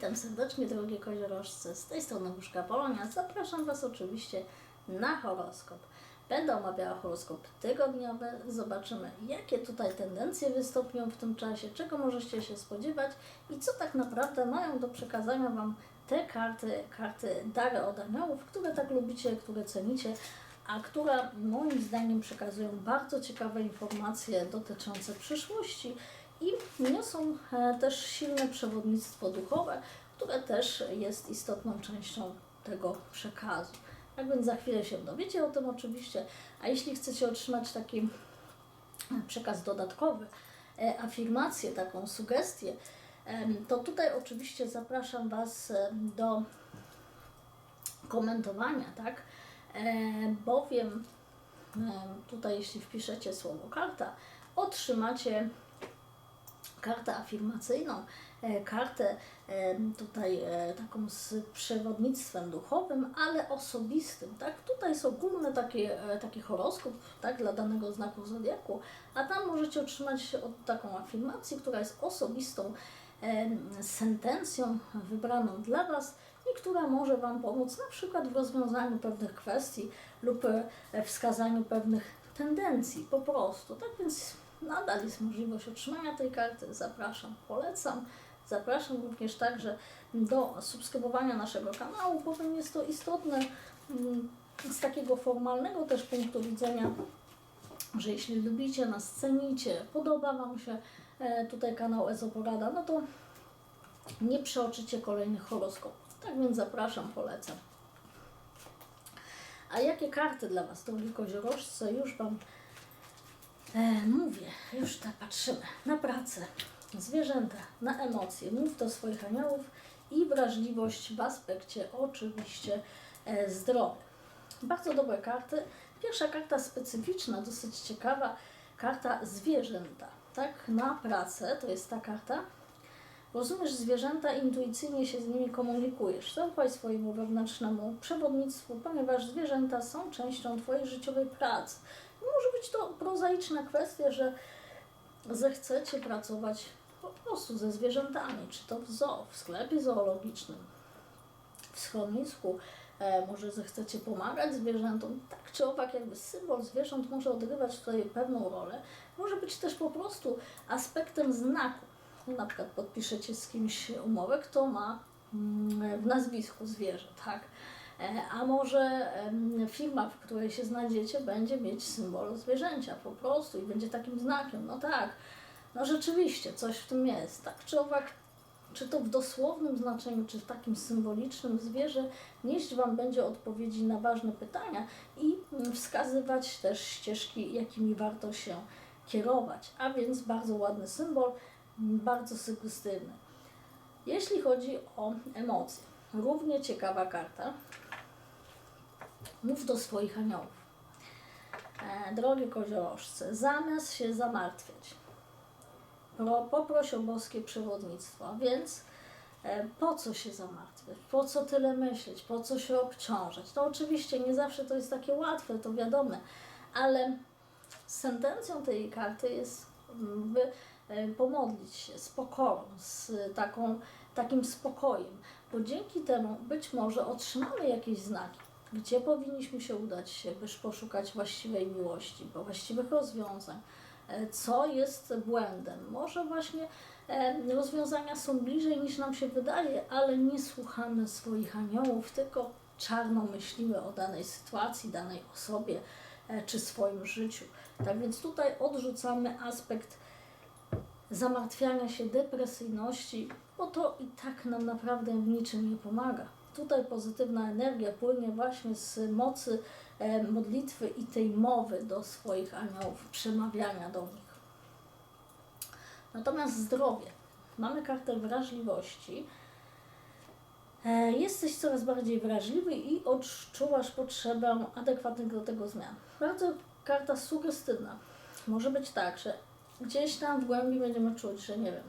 Witam serdecznie, drogie koziorożce. Z tej strony Buszka Polonia. Zapraszam Was oczywiście na horoskop. Będę omawiała horoskop tygodniowy. Zobaczymy, jakie tutaj tendencje wystąpią w tym czasie, czego możecie się spodziewać i co tak naprawdę mają do przekazania Wam te karty, karty dary od aniołów, które tak lubicie, które cenicie, a które moim zdaniem przekazują bardzo ciekawe informacje dotyczące przyszłości i niosą e, też silne przewodnictwo duchowe, które też jest istotną częścią tego przekazu. Tak więc za chwilę się dowiecie o tym oczywiście, a jeśli chcecie otrzymać taki e, przekaz dodatkowy, e, afirmację, taką sugestię, to tutaj oczywiście zapraszam Was do komentowania, tak? Bowiem em, tutaj jeśli wpiszecie słowo karta, otrzymacie kartę afirmacyjną, e, kartę e, tutaj e, taką z przewodnictwem duchowym, ale osobistym, tak? Tutaj jest ogólny taki, taki horoskop, tak, dla danego znaku zodiaku, a tam możecie otrzymać taką afirmację, która jest osobistą sentencją wybraną dla Was i która może Wam pomóc na przykład w rozwiązaniu pewnych kwestii lub wskazaniu pewnych tendencji po prostu. Tak więc nadal jest możliwość otrzymania tej karty. Zapraszam, polecam. Zapraszam również także do subskrybowania naszego kanału, bowiem jest to istotne mm, z takiego formalnego też punktu widzenia, że jeśli lubicie nas, cenicie, podoba Wam się e, tutaj kanał Ezoporada, no to nie przeoczycie kolejnych horoskopów. Tak więc zapraszam, polecam. A jakie karty dla Was, drogi koziorożce, już Wam e, mówię, już tak patrzymy na pracę, zwierzęta, na emocje, mów do swoich aniołów i wrażliwość w aspekcie oczywiście e, zdrowia. Bardzo dobre karty. Pierwsza karta specyficzna, dosyć ciekawa, karta zwierzęta. Tak, na pracę to jest ta karta. Rozumiesz zwierzęta, intuicyjnie się z nimi komunikujesz. Zaufaj swojemu wewnętrznemu przewodnictwu, ponieważ zwierzęta są częścią Twojej życiowej pracy. Może być to prozaiczna kwestia, że zechcecie pracować po prostu ze zwierzętami, czy to w zoo, w sklepie zoologicznym, w schronisku, e, może zechcecie pomagać zwierzętom. Tak czy owak, jakby symbol zwierząt może odgrywać tutaj pewną rolę. Może być też po prostu aspektem znaku. Na przykład podpiszecie z kimś umowę, kto ma mm, w nazwisku zwierzę, tak? E, A może firma, w której się znajdziecie, będzie mieć symbol zwierzęcia po prostu i będzie takim znakiem. No tak, no rzeczywiście, coś w tym jest. Tak czy owak, czy to w dosłownym znaczeniu, czy w takim symbolicznym zwierzę nieść Wam będzie odpowiedzi na ważne pytania i mm, wskazywać też ścieżki, jakimi warto się kierować. A więc bardzo ładny symbol, bardzo sugestywny. Jeśli chodzi o emocje, równie ciekawa karta. Mów do swoich aniołów. E, drogie koziorożce, zamiast się zamartwiać, pro, poproś o boskie przewodnictwo. Więc e, po co się zamartwiać? Po co tyle myśleć? Po co się obciążać? To oczywiście nie zawsze to jest takie łatwe, to wiadomo, ale sentencją tej karty jest mm, by e, pomodlić się z pokorą, z taką, takim spokojem, bo dzięki temu być może otrzymamy jakieś znaki, gdzie powinniśmy się udać, by poszukać właściwej miłości, bo właściwych rozwiązań, e, co jest błędem. Może właśnie e, rozwiązania są bliżej niż nam się wydaje, ale nie słuchamy swoich aniołów, tylko czarno myślimy o danej sytuacji, danej osobie e, czy swoim życiu. Tak więc tutaj odrzucamy aspekt zamartwiania się, depresyjności, bo to i tak nam naprawdę w niczym nie pomaga. Tutaj pozytywna energia płynie właśnie z mocy e, modlitwy i tej mowy do swoich aniołów, przemawiania do nich. Natomiast zdrowie. Mamy kartę wrażliwości. E, Jesteś coraz bardziej wrażliwy i odczuwasz potrzebę adekwatnych do tego zmian. Bardzo karta sugestywna. Może być tak, że gdzieś tam w głębi będziemy czuć, że nie wiem,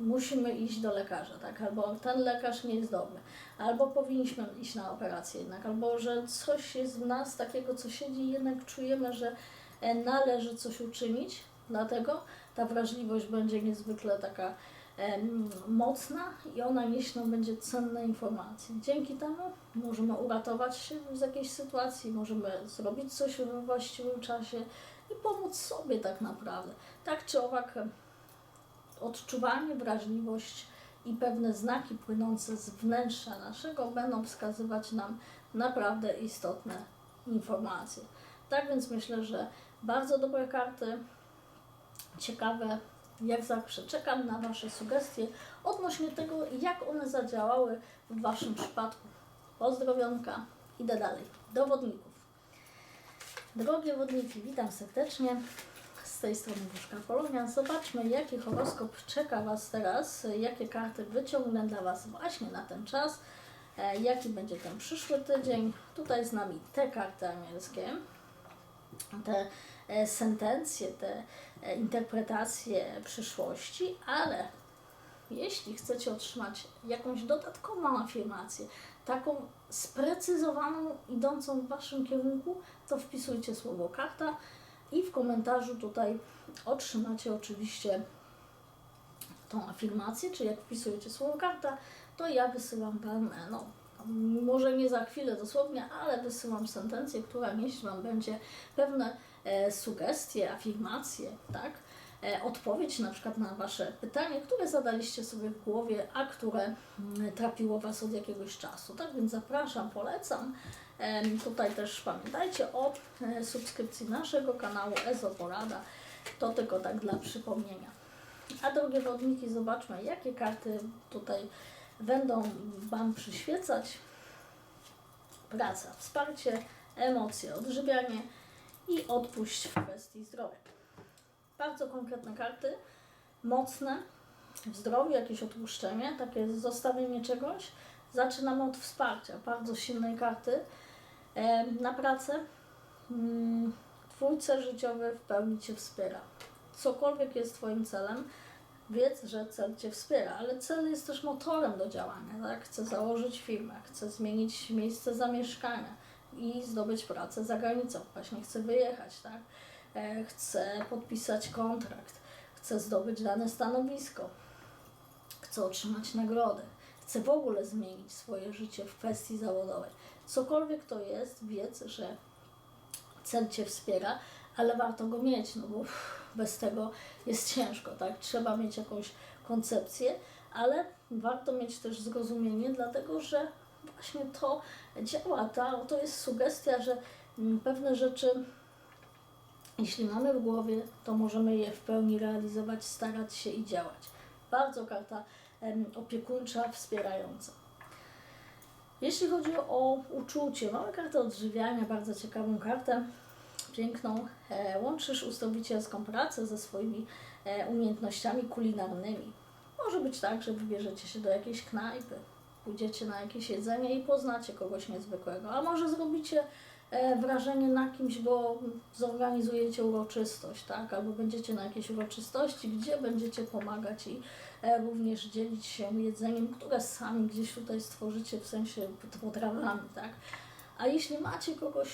musimy iść do lekarza, tak? Albo ten lekarz nie jest dobry, albo powinniśmy iść na operację jednak, albo że coś jest w nas takiego, co siedzi jednak czujemy, że e, należy coś uczynić, dlatego ta wrażliwość będzie niezwykle taka em, mocna i ona nieść nam będzie cenne informacje. Dzięki temu możemy uratować się z jakiejś sytuacji, możemy zrobić coś we właściwym czasie i pomóc sobie tak naprawdę. Tak czy owak odczuwanie, wrażliwość i pewne znaki płynące z wnętrza naszego będą wskazywać nam naprawdę istotne informacje. Tak więc myślę, że bardzo dobre karty, ciekawe jak zawsze. Czekam na Wasze sugestie odnośnie tego, jak one zadziałały w Waszym przypadku. Pozdrowionka, idę dalej. Do wodników. Drogie wodniki, witam serdecznie. Z tej strony Wuszka Polonia. Zobaczmy, jaki horoskop czeka Was teraz, jakie karty wyciągnę dla Was właśnie na ten czas, e, jaki będzie ten przyszły tydzień. Tutaj z nami te karty anielskie, te e, sentencje, te e, interpretacje przyszłości, ale jeśli chcecie otrzymać jakąś dodatkową afirmację, taką sprecyzowaną, idącą w Waszym kierunku, to wpisujcie słowo karta i w komentarzu tutaj otrzymacie oczywiście tą afirmację, czy jak wpisujecie słowo karta, to ja wysyłam Wam, e, no, może nie za chwilę dosłownie, ale wysyłam sentencję, która nieść Wam będzie pewne e, sugestie, afirmacje, tak? E, odpowiedź na przykład na Wasze pytanie, które zadaliście sobie w głowie, a które mm, trapiło Was od jakiegoś czasu. Tak więc zapraszam, polecam. Tutaj też pamiętajcie o e, subskrypcji naszego kanału EZO Porada. To tylko tak dla przypomnienia. A drogie wodniki, zobaczmy, jakie karty tutaj będą Wam przyświecać. Praca, wsparcie, emocje, odżywianie i odpuść w kwestii zdrowia. Bardzo konkretne karty, mocne, w zdrowiu jakieś odpuszczenie, takie zostawienie czegoś. Zaczynamy od wsparcia, bardzo silnej karty na pracę. Mm, Twój cel życiowy w pełni Cię wspiera. Cokolwiek jest Twoim celem, wiedz, że cel Cię wspiera, ale cel jest też motorem do działania. Tak? Chcę założyć firmę, chcę zmienić miejsce zamieszkania i zdobyć pracę za granicą. Właśnie chcę wyjechać, tak? E, chcę podpisać kontrakt, chcę zdobyć dane stanowisko, chcę otrzymać nagrodę, chcę w ogóle zmienić swoje życie w kwestii zawodowej. Cokolwiek to jest, wiedz, że cel Cię wspiera, ale warto go mieć, no bo bez tego jest ciężko, tak? Trzeba mieć jakąś koncepcję, ale warto mieć też zrozumienie, dlatego że właśnie to działa, ta, to jest sugestia, że mm, pewne rzeczy, jeśli mamy w głowie, to możemy je w pełni realizować, starać się i działać. Bardzo karta opiekuńcza, wspierająca. Jeśli chodzi o uczucie, mamy kartę odżywiania, bardzo ciekawą kartę, piękną. E, łączysz ustrobicielską pracę ze swoimi e, umiejętnościami kulinarnymi. Może być tak, że wybierzecie się do jakiejś knajpy, pójdziecie na jakieś jedzenie i poznacie kogoś niezwykłego, a może zrobicie wrażenie na kimś, bo zorganizujecie uroczystość, tak? Albo będziecie na jakiejś uroczystości, gdzie będziecie pomagać i e, również dzielić się jedzeniem, które sami gdzieś tutaj stworzycie, w sensie potrawami, tak? A jeśli macie kogoś,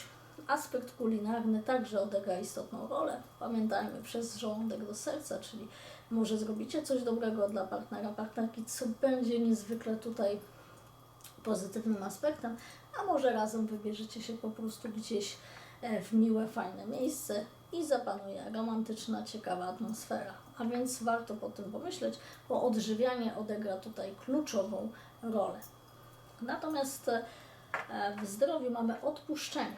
aspekt kulinarny także odegra istotną rolę. Pamiętajmy, przez żołądek do serca, czyli może zrobicie coś dobrego dla partnera, partnerki, co będzie niezwykle tutaj pozytywnym aspektem, a może razem wybierzecie się po prostu gdzieś e, w miłe, fajne miejsce i zapanuje romantyczna, ciekawa atmosfera. A więc warto po tym pomyśleć, bo odżywianie odegra tutaj kluczową rolę. Natomiast e, w zdrowiu mamy odpuszczenie.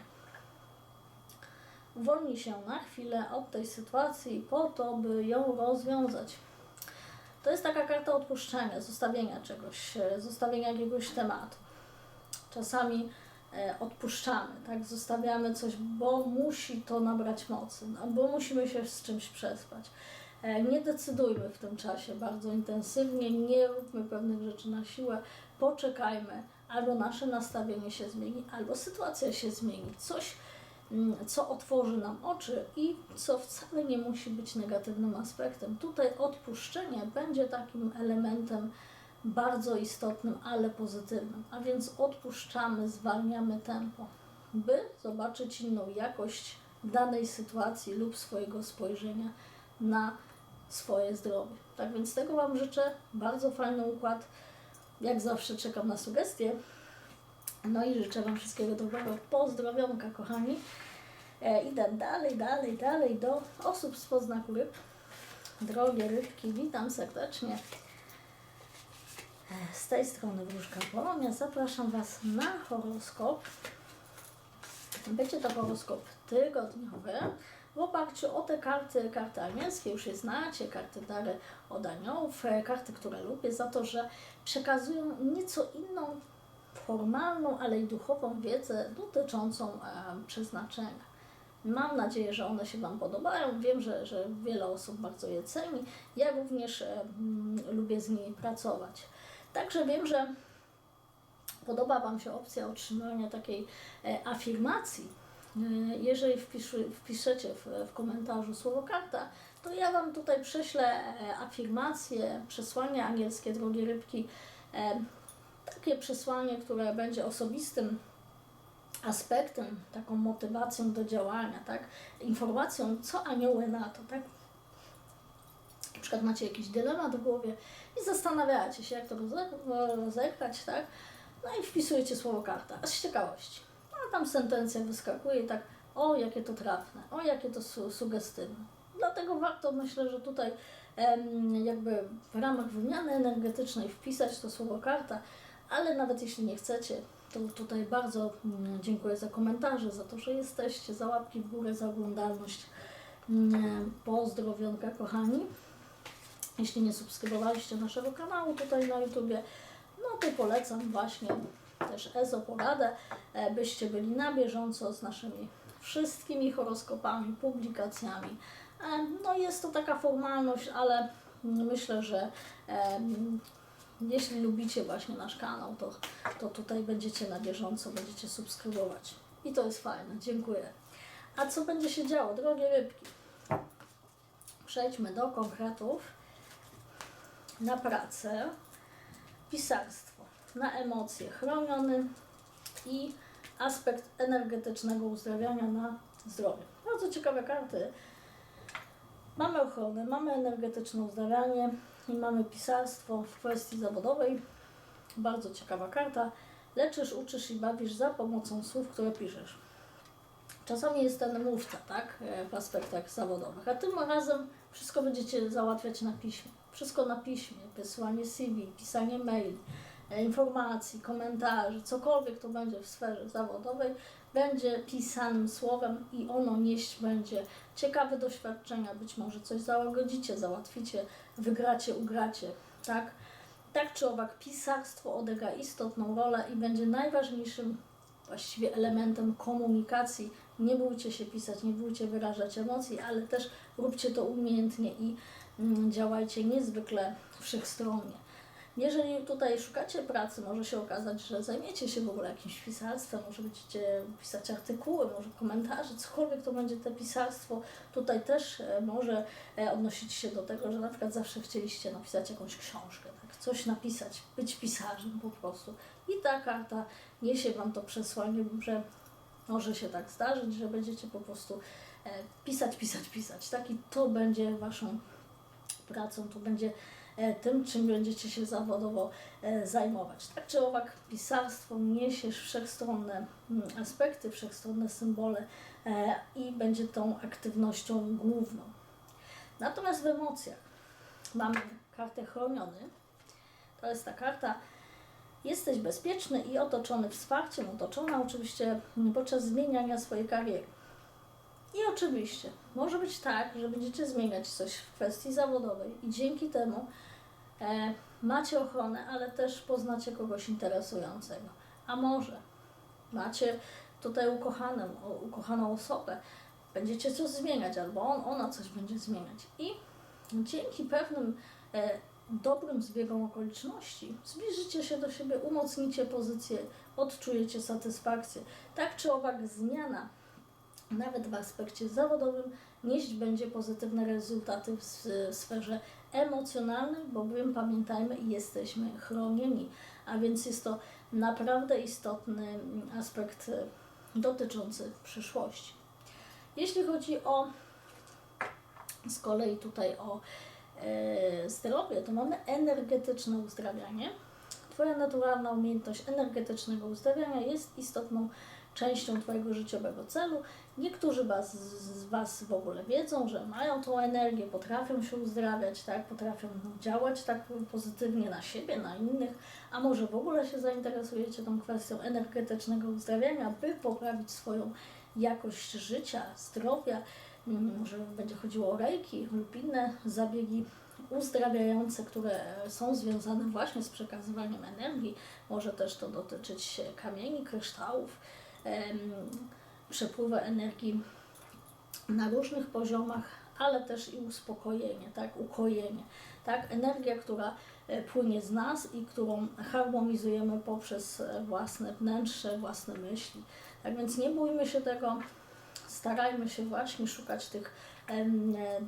Uwolnij się na chwilę od tej sytuacji po to, by ją rozwiązać. To jest taka karta odpuszczenia, zostawienia czegoś, e, zostawienia jakiegoś tematu. Czasami e, odpuszczamy, tak? Zostawiamy coś, bo musi to nabrać mocy, no, bo musimy się z czymś przespać. E, nie decydujmy w tym czasie bardzo intensywnie, nie róbmy pewnych rzeczy na siłę, poczekajmy, albo nasze nastawienie się zmieni, albo sytuacja się zmieni. Coś, co otworzy nam oczy i co wcale nie musi być negatywnym aspektem. Tutaj odpuszczenie będzie takim elementem bardzo istotnym, ale pozytywnym. A więc odpuszczamy, zwalniamy tempo, by zobaczyć inną jakość danej sytuacji lub swojego spojrzenia na swoje zdrowie. Tak więc tego Wam życzę. Bardzo fajny układ. Jak zawsze czekam na sugestie. No i życzę Wam wszystkiego dobrego. Pozdrowionka, kochani. E, idę dalej, dalej, dalej do osób z poznaku ryb. Drogie rybki, witam serdecznie. E, Z tej strony Wróżka Polonia. Zapraszam Was na horoskop. Będzie to horoskop tygodniowy w oparciu o te karty, karty anielskie, już je znacie, karty dary od aniołów, e, karty, które lubię, za to, że przekazują nieco inną, formalną, ale i duchową wiedzę dotyczącą e, przeznaczenia. Mam nadzieję, że one się Wam podobają. Wiem, że, że wiele osób bardzo je ceni. Ja również e, mm, lubię z nimi pracować. Także wiem, że podoba Wam się opcja otrzymania takiej e, afirmacji. E, Jeżeli wpiszy, wpiszecie w, w komentarzu słowo karta, to ja Wam tutaj prześlę e, afirmacje, przesłanie angielskie, drogie rybki. E, Takie przesłanie, które będzie osobistym aspektem, taką motywacją do działania, tak? Informacją, co anioły na to, tak? Na przykład macie jakiś dylemat w głowie i zastanawiacie się, jak to roze- rozegrać, tak? No i wpisujecie słowo karta, z ciekawości. A tam sentencja wyskakuje tak, o jakie to trafne, o jakie to su- sugestywne. Dlatego warto, myślę, że tutaj em, jakby w ramach wymiany energetycznej wpisać to słowo karta, ale nawet jeśli nie chcecie, to tutaj bardzo mm, dziękuję za komentarze, za to, że jesteście, za łapki w górę, za oglądalność. Mm, Pozdrowionka, kochani. Jeśli nie subskrybowaliście naszego kanału tutaj na YouTubie, no to polecam właśnie też EZO poradę, e, byście byli na bieżąco z naszymi wszystkimi horoskopami, publikacjami. E, No jest to taka formalność, ale myślę, że em, jeśli lubicie właśnie nasz kanał, to, to tutaj będziecie na bieżąco, będziecie subskrybować. I to jest fajne, dziękuję. A co będzie się działo, drogie rybki? Przejdźmy do konkretów. Na pracę, pisarstwo, na emocje chroniony i aspekt energetycznego uzdrawiania na zdrowie. Bardzo ciekawe karty. Mamy ochronę, mamy energetyczne uzdrawianie i mamy pisarstwo w kwestii zawodowej. Bardzo ciekawa karta. Leczysz, uczysz i bawisz za pomocą słów, które piszesz. Czasami jest ten mówca, tak, e, w aspektach zawodowych, a tym razem wszystko będziecie załatwiać na piśmie. Wszystko na piśmie, wysyłanie CV, pisanie maili, e, informacji, komentarzy, cokolwiek to będzie w sferze zawodowej, będzie pisanym słowem i ono nieść będzie ciekawe doświadczenia, być może coś załagodzicie, załatwicie, wygracie, ugracie, tak? Tak czy owak, pisarstwo odegra istotną rolę i będzie najważniejszym właściwie elementem komunikacji. Nie bójcie się pisać, nie bójcie wyrażać emocji, ale też róbcie to umiejętnie i mm, działajcie niezwykle wszechstronnie. Jeżeli tutaj szukacie pracy, może się okazać, że zajmiecie się w ogóle jakimś pisarstwem, może będziecie pisać artykuły, może komentarze, cokolwiek to będzie te pisarstwo. Tutaj też e, może e, odnosić się do tego, że na przykład zawsze chcieliście napisać jakąś książkę, tak? coś napisać, być pisarzem po prostu. I ta karta niesie Wam to przesłanie, że może się tak zdarzyć, że będziecie po prostu e, pisać, pisać, pisać. Tak? I to będzie Waszą pracą, to będzie tym, czym będziecie się zawodowo e, zajmować. Tak czy owak, pisarstwo niesie wszechstronne mm, aspekty, wszechstronne symbole e, i będzie tą aktywnością główną. Natomiast w emocjach mamy kartę chroniony. To jest ta karta, jesteś bezpieczny i otoczony wsparciem, otoczona oczywiście podczas zmieniania swojej kariery. I oczywiście może być tak, że będziecie zmieniać coś w kwestii zawodowej i dzięki temu e, macie ochronę, ale też poznacie kogoś interesującego. A może macie tutaj ukochaną, ukochaną osobę, będziecie coś zmieniać, albo on, ona coś będzie zmieniać. I dzięki pewnym e, dobrym zbiegom okoliczności zbliżycie się do siebie, umocnicie pozycję, odczujecie satysfakcję. Tak czy owak zmiana nawet w aspekcie zawodowym nieść będzie pozytywne rezultaty w sferze emocjonalnej, bowiem pamiętajmy, jesteśmy chronieni, a więc jest to naprawdę istotny mm, aspekt e, dotyczący przyszłości. Jeśli chodzi o z kolei tutaj o e, to mamy energetyczne uzdrawianie. Twoja naturalna umiejętność energetycznego uzdrawiania jest istotną częścią Twojego życiowego celu. Niektórzy was, z Was w ogóle wiedzą, że mają tą energię, potrafią się uzdrawiać, tak? potrafią działać tak pozytywnie na siebie, na innych, a może w ogóle się zainteresujecie tą kwestią energetycznego uzdrawiania, by poprawić swoją jakość życia, zdrowia. Mm, Może będzie chodziło o rejki lub inne zabiegi uzdrawiające, które są związane właśnie z przekazywaniem energii. Może też to dotyczyć kamieni, kryształów, przepływu energii na różnych poziomach, ale też i uspokojenie, tak, ukojenie, tak, energia, która e, płynie z nas i którą harmonizujemy poprzez e, własne wnętrze, własne myśli. Tak więc nie bójmy się tego, starajmy się właśnie szukać tych e,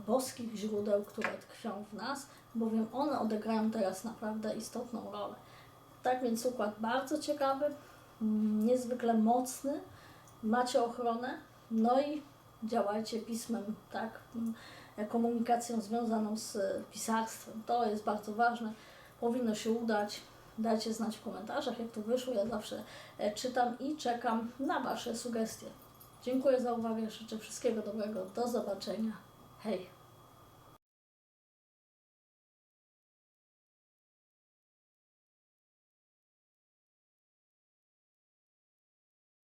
boskich źródeł, które tkwią w nas, bowiem one odegrają teraz naprawdę istotną rolę. Tak więc układ bardzo ciekawy, niezwykle mocny, macie ochronę, no i działajcie pismem, tak, mm, komunikacją związaną z pisarstwem. To jest bardzo ważne, powinno się udać. Dajcie znać w komentarzach, jak to wyszło. Ja zawsze e, czytam i czekam na Wasze sugestie. Dziękuję za uwagę, życzę wszystkiego dobrego. Do zobaczenia. Hej!